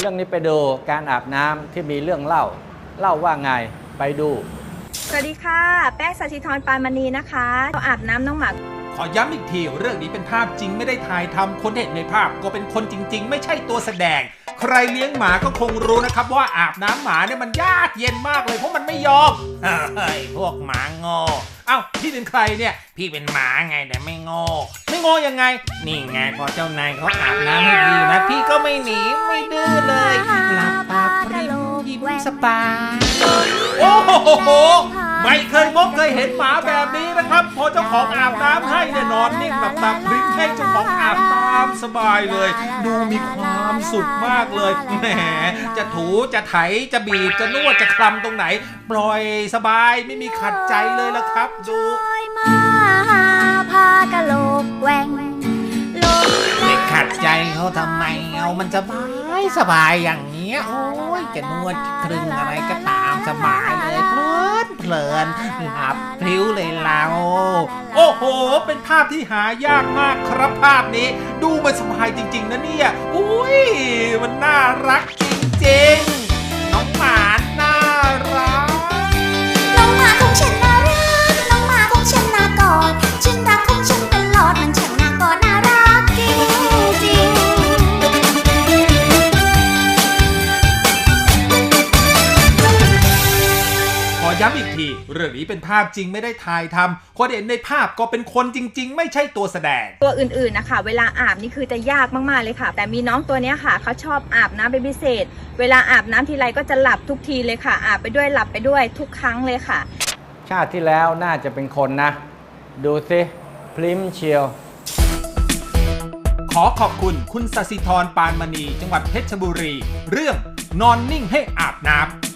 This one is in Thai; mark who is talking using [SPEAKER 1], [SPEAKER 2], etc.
[SPEAKER 1] เรื่องนี้ไปดูการอาบน้ำที่มีเรื่องเล่า เล่าว่าไงไปดู
[SPEAKER 2] สวัสดีค่ะ แป้งสัชิธรปานมณีนะคะเราอาบน้ำน้องหมา
[SPEAKER 3] ขอย้ำอีกทีเรื่องนี้เป็นภาพจริงไม่ได้ถ่ายทำคนเห็นในภาพก็เป็นคนจริง ๆ ไม่ใช่ตัวแสดง ใครเลี้ยงหมาก็คงรู้นะครับ ว่าอาบน้ำหมาเนี่ยมันยากเย็นมากเลยเพราะมันไม่ยอมเฮ้ยพวกหมาโง่เอ้าพี่เป็นใครเนี่ย พี่เป็นหมาไงแต่ไม่โง่ไม่ โง่ยังไง นี่ไงพอเจ้านายเขาอาบน้ำให้ดีนะ พี่ก็ไม่หนีไม่ดื้อเลยหลับตาปริมยิ้มสบายโอ้โหไม่เคยพบเคยเห็นหมาแบบนี้นะครับ พอเจ้าของอาบน้ำให้เนี่ยนอนนิ่งหลับตาพริ้งให้เจ้าของอาบตามสบายเลย ดูมีความสุขมากเลยแหมจะถูจะไถจะบีบจะนวดจะคลำตรงไหน ปล่อยสบายไม่มีขัดใจเลยละครับ ดู
[SPEAKER 4] มาพากะโหล
[SPEAKER 3] ใจเขาทำไมเอามันสบายสบายอย่างเงี้ยโอ้ยจะนวดครึงอะไรก็ตามสบายเลยเพลินเพลินหลับพลิ้วเลยเราโอ้โห เป็นภาพที่หายากมากครับภาพนี้ ดูมันสบายจริง ๆ นะเนี่ยอุ้ยมันน่ารักจริง ๆ ย้ำอีกที เรื่องนี้เป็นภาพจริงไม่ได้ถ่ายทำคนเห็นในภาพก็เป็นคนจริง ๆ ไม่ใช่ตัวแสดง
[SPEAKER 2] ตัวอื่นๆนะคะ เวลาอาบนี่คือจะยากมากๆเลยค่ะ แต่มีน้องตัวเนี้ยค่ะเขาชอบอาบน้ำเป็นพิเศษ เวลาอาบน้ำทีไรก็จะหลับทุกทีเลยค่ะ อาบไปด้วยหลับไปด้วยทุกครั้งเลยค่ะ
[SPEAKER 1] ชาติที่แล้วน่าจะเป็นคนนะ ดูสิพริมเชียว
[SPEAKER 3] ขอขอบคุณคุณสสิธรปานมณี จังหวัดเพชรบุรี เรื่องนอนนิ่งให้อาบน้ำ